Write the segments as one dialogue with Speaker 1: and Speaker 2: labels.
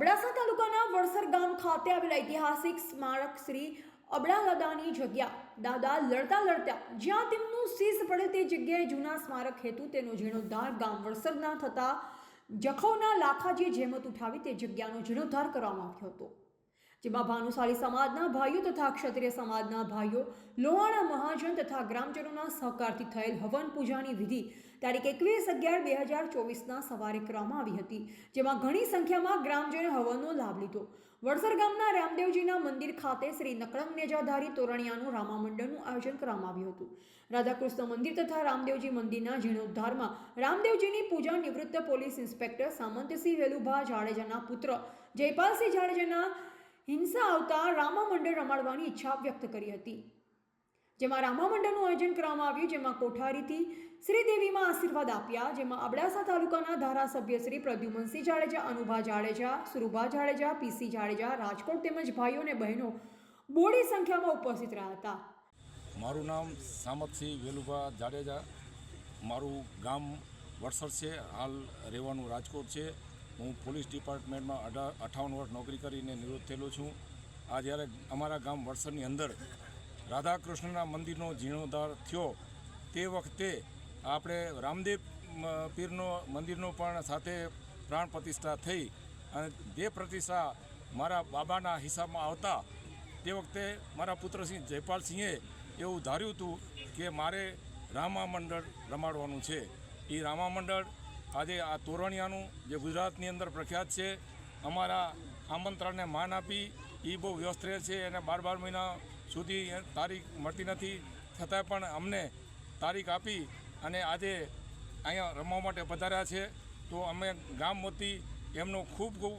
Speaker 1: અબડાસા તાલુકાના વડસર ગામ ખાતે આવેલા ઐતિહાસિક સ્મારક શ્રી અબડાદાદાની જગ્યા. દાદા લડતા લડતા જ્યાં તેમનું શીશ પડે તે જગ્યાએ જૂના સ્મારક હેતુ તેનો જીર્ણોદ્ધાર ગામ વડસરના થતા જખૌના લાખાજીએ જેમત ઉઠાવી તે જગ્યાનો જીર્ણોદ્ધાર કરવામાં આવ્યો હતો. જેમાં ભાનુશાલી સમાજના ભાઈઓ તથા ક્ષત્રિય સમાજના ભાઈઓ, લોહાણા મહાજન તથા ગ્રામજનોના સહકારથી થયેલ હવન પૂજાની વિધિ તારીખ એકવીસ અગિયાર બે હજાર ચોવીસના સવારે કરવામાં આવી હતી, જેમાં ઘણી સંખ્યામાં ગ્રામજને હવનનો લાભ લીધો. વડસર ગામના રામદેવજીના મંદિર ખાતે શ્રી નકળંગ નેજાધારી તોરણિયાનું રામા મંડળનું આયોજન કરવામાં આવ્યું હતું. રાધાકૃષ્ણ મંદિર તથા રામદેવજી મંદિરના જીર્ણોદ્ધારમાં રામદેવજીની પૂજા નિવૃત્ત પોલીસ ઇન્સ્પેક્ટર સામંતસિંહ વેલુભા જાડેજાના પુત્ર જયપાલસિંહ જાડેજાના હિંસા આવતા રામા મંડળ રમાડવાની ઈચ્છા વ્યક્ત કરી હતી. જેમાં રામા મંડળનું આયોજન કરવામાં આવ્યું, જેમાં કોઠારીથી શ્રીદેવીમાં આશીર્વાદ આપ્યા, જેમાં અબડાસા તાલુકાના ધારાસભ્ય શ્રી પ્રદ્યુમનસિંહ જાડેજા, અનુભા જાડેજા, સુરુભા જાડેજા પીસી જાડેજા, રાજકોટ તેમજ ભાઈઓ અને બહેનો બોડી સંખ્યામાં ઉપસ્થિત રહ્યા હતા.
Speaker 2: મારું નામ સામતસિંહ વેલુભા જાડેજા. મારું ગામ વડસર છે. હાલ રહેવાનું રાજકોટ છે. હું પોલીસ ડિપાર્ટમેન્ટમાં અઢા અઠાવન વર્ષ નોકરી કરીને નિવૃત્ત થયેલો છું. આ જ્યારે અમારા ગામ વડસરની અંદર રાધાકૃષ્ણના મંદિરનો જીર્ણોદ્ધાર થયો, તે વખતે આપણે રામદેવ પીરનો મંદિરનો પણ સાથે પ્રાણ પ્રતિષ્ઠા થઈ અને જે પ્રતિષ્ઠા મારા બાબાના હિસાબમાં આવતા, તે વખતે મારા પુત્રસિંહ જયપાલસિંહે એવું ધાર્યું હતું કે મારે રામા મંડળ રમાડવાનું છે. એ રામા મંડળ આજે આ તોરણિયાનું જે ગુજરાતની અંદર પ્રખ્યાત છે, અમારા આમંત્રણને માન આપી એ બહુ વ્યસ્ત રહે છે અને બાર બાર મહિના સુધી તારીખ મળતી નથી. છતાં પણ અમને તારીખ આપી અને આજે અહીંયા રમવા માટે પધાર્યા છે. તો અમે ગામ વતી એમનો ખૂબ ખૂબ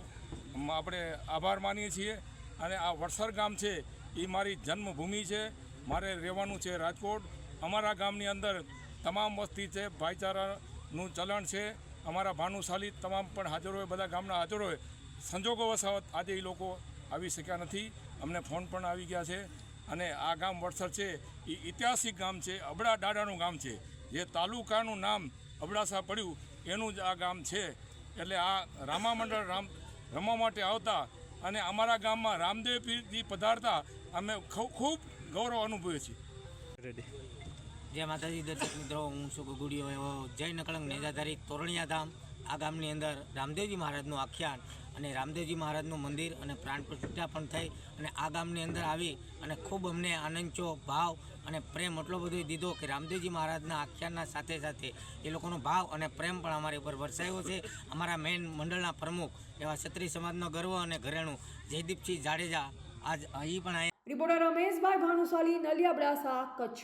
Speaker 2: આપણે આભાર માનીએ છીએ અને આ વડસર ગામ છે એ મારી જન્મભૂમિ છે. મારે રહેવાનું છે રાજકોટ. અમારા ગામની અંદર તમામ વસ્તી છે, ભાઈચારાનું ચલણ છે. અમારા ભાનુશાલી તમામ પણ હાજર હોય, બધા ગામના હાજર હોય. સંજોગો વસાવત આજે એ લોકો આવી શક્યા નથી. અમને ફોન પણ આવી ગયા છે. અને આ ગામ વડસર છે એ ઐતિહાસિક ગામ છે, અબડા દાડાનું ગામ છે. જે તાલુકાનું નામ અબડાસા પડ્યું, એનું જ આ ગામ છે. એટલે આ રામા મંડળ રામ રમવા માટે આવતા અને અમારા ગામમાં રામદેવજી પધારતા, અમે ખૂબ ગૌરવ અનુભવીએ છીએ.
Speaker 3: રેડી
Speaker 4: જય માતાજી, દર્શક મિત્રો, હું છું ગુગુડીઓ એવો જય નકળંગ નેજાધારી તોરણિયા ધામ આ ગામની અંદર રામદેવજી મહારાજનું આખ્યાન અને રામદેવજી મહારાજનું મંદિર અને પ્રાણ પ્રતિષ્ઠા પણ થઈ અને આ ગામની અંદર આવી અને ખૂબ અમને આનંદચો ભાવ અને પ્રેમ એટલો બધો દીધો કે રામદેવજી મહારાજના આખ્યાનના સાથે સાથે એ લોકોનો ભાવ અને પ્રેમ પણ અમારી ઉપર વરસાયો છે. અમારા મેન મંડળના પ્રમુખ એવા ક્ષત્રિય સમાજનો ગર્વ અને ઘરેણું જયદીપસિંહ જાડેજા આજ અહીં પણ
Speaker 1: રિપોર્ટર રમેશભાઈ ભાનુશાલી, નલિયા બ્રાસા કચ્છ.